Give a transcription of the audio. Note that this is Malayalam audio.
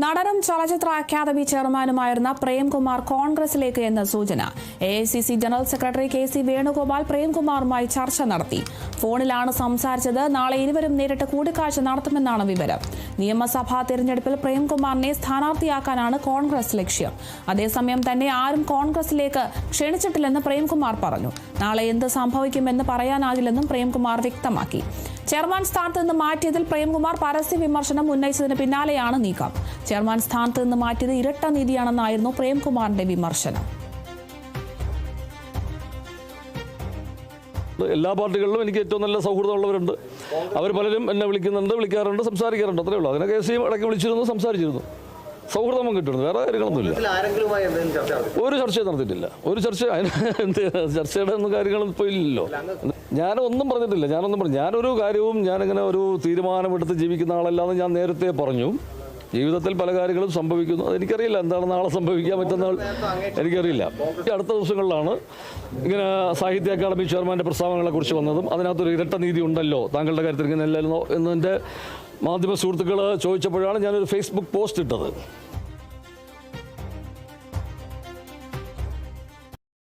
നടനും ചലച്ചിത്ര അക്കാദമി ചെയർമാനുമായിരുന്ന പ്രേംകുമാർ കോൺഗ്രസിലേക്ക് എന്ന സൂചന. A I C C general secretary K C Venugopal പ്രേംകുമാറുമായി ചർച്ച നടത്തി. ഫോണിലാണ് സംസാരിച്ചത്. നാളെ ഇരുവരും നേരിട്ട് കൂടിക്കാഴ്ച നടത്തുമെന്നാണ് വിവരം. നിയമസഭാ തെരഞ്ഞെടുപ്പിൽ പ്രേംകുമാറിനെ സ്ഥാനാർത്ഥിയാക്കാനാണ് കോൺഗ്രസ് ലക്ഷ്യം. അതേസമയം തന്നെ ആരും കോൺഗ്രസിലേക്ക് ക്ഷണിച്ചിട്ടില്ലെന്ന് പ്രേംകുമാർ പറഞ്ഞു. നാളെ എന്ത് സംഭവിക്കുമെന്ന് പറയാനാകില്ലെന്നും പ്രേംകുമാർ വ്യക്തമാക്കി. ചെയർമാൻ സ്ഥാനത്ത് നിന്ന് മാറ്റിയതിൽ പ്രേംകുമാർ പരസ്യ വിമർശനം ഉന്നയിച്ചതിന് പിന്നാലെയാണ് നീക്കം. ചെയർമാൻ സ്ഥാനത്ത് നിന്ന് മാറ്റിയത് ഇരട്ട നീതിയാണെന്നായിരുന്നു പ്രേംകുമാറിന്റെ വിമർശനം. എല്ലാ പാർട്ടികളിലും എനിക്ക് ഏറ്റവും നല്ല സൗഹൃദമുള്ളവരുണ്ട്. അവർ പലരും എന്നെ വിളിക്കുന്നുണ്ട് വിളിക്കാറുണ്ട് സംസാരിക്കാറുണ്ട്. അത്രേ ഉള്ളൂ. അതിനെ കെ സി ഇടയ്ക്ക് വിളിച്ചിരുന്നു സംസാരിച്ചിരുന്നു. സൗഹൃദം കിട്ടുന്നു വേറെ കാര്യങ്ങളൊന്നുമില്ല. ഒരു ചർച്ചയും നടത്തിയിട്ടില്ല ഒരു ചർച്ച അതിന് എന്ത് ചർച്ചയുടെ ഒന്നും കാര്യങ്ങളും ഇപ്പോൾ ഇല്ലല്ലോ. ഞാനൊന്നും പറഞ്ഞിട്ടില്ല. ഞാനൊന്നും പറഞ്ഞു ഞാനൊരു കാര്യവും ഞാനിങ്ങനെ ഒരു തീരുമാനമെടുത്ത് ജീവിക്കുന്ന ആളല്ലാന്ന് ഞാൻ നേരത്തെ പറഞ്ഞു. ജീവിതത്തിൽ പല കാര്യങ്ങളും സംഭവിക്കുന്നു. അതെനിക്കറിയില്ല. എന്താണ് നാളെ സംഭവിക്കാൻ പറ്റുന്ന എനിക്കറിയില്ല. അടുത്ത ദിവസങ്ങളിലാണ് ഇങ്ങനെ സാഹിത്യ അക്കാദമി ചെയർമാന്റെ പ്രസ്താവനകളെ കുറിച്ച് വന്നതും അതിനകത്തൊരു ഇരട്ട നീതി ഉണ്ടല്ലോ താങ്കളുടെ കാര്യത്തിൽ ഇങ്ങനെ അല്ലല്ലോ എന്നതിന്റെ മാധ്യമ സുഹൃത്തുക്കൾ ചോദിച്ചപ്പോഴാണ് ഞാനൊരു ഫേസ്ബുക്ക് പോസ്റ്റ് ഇട്ടത്.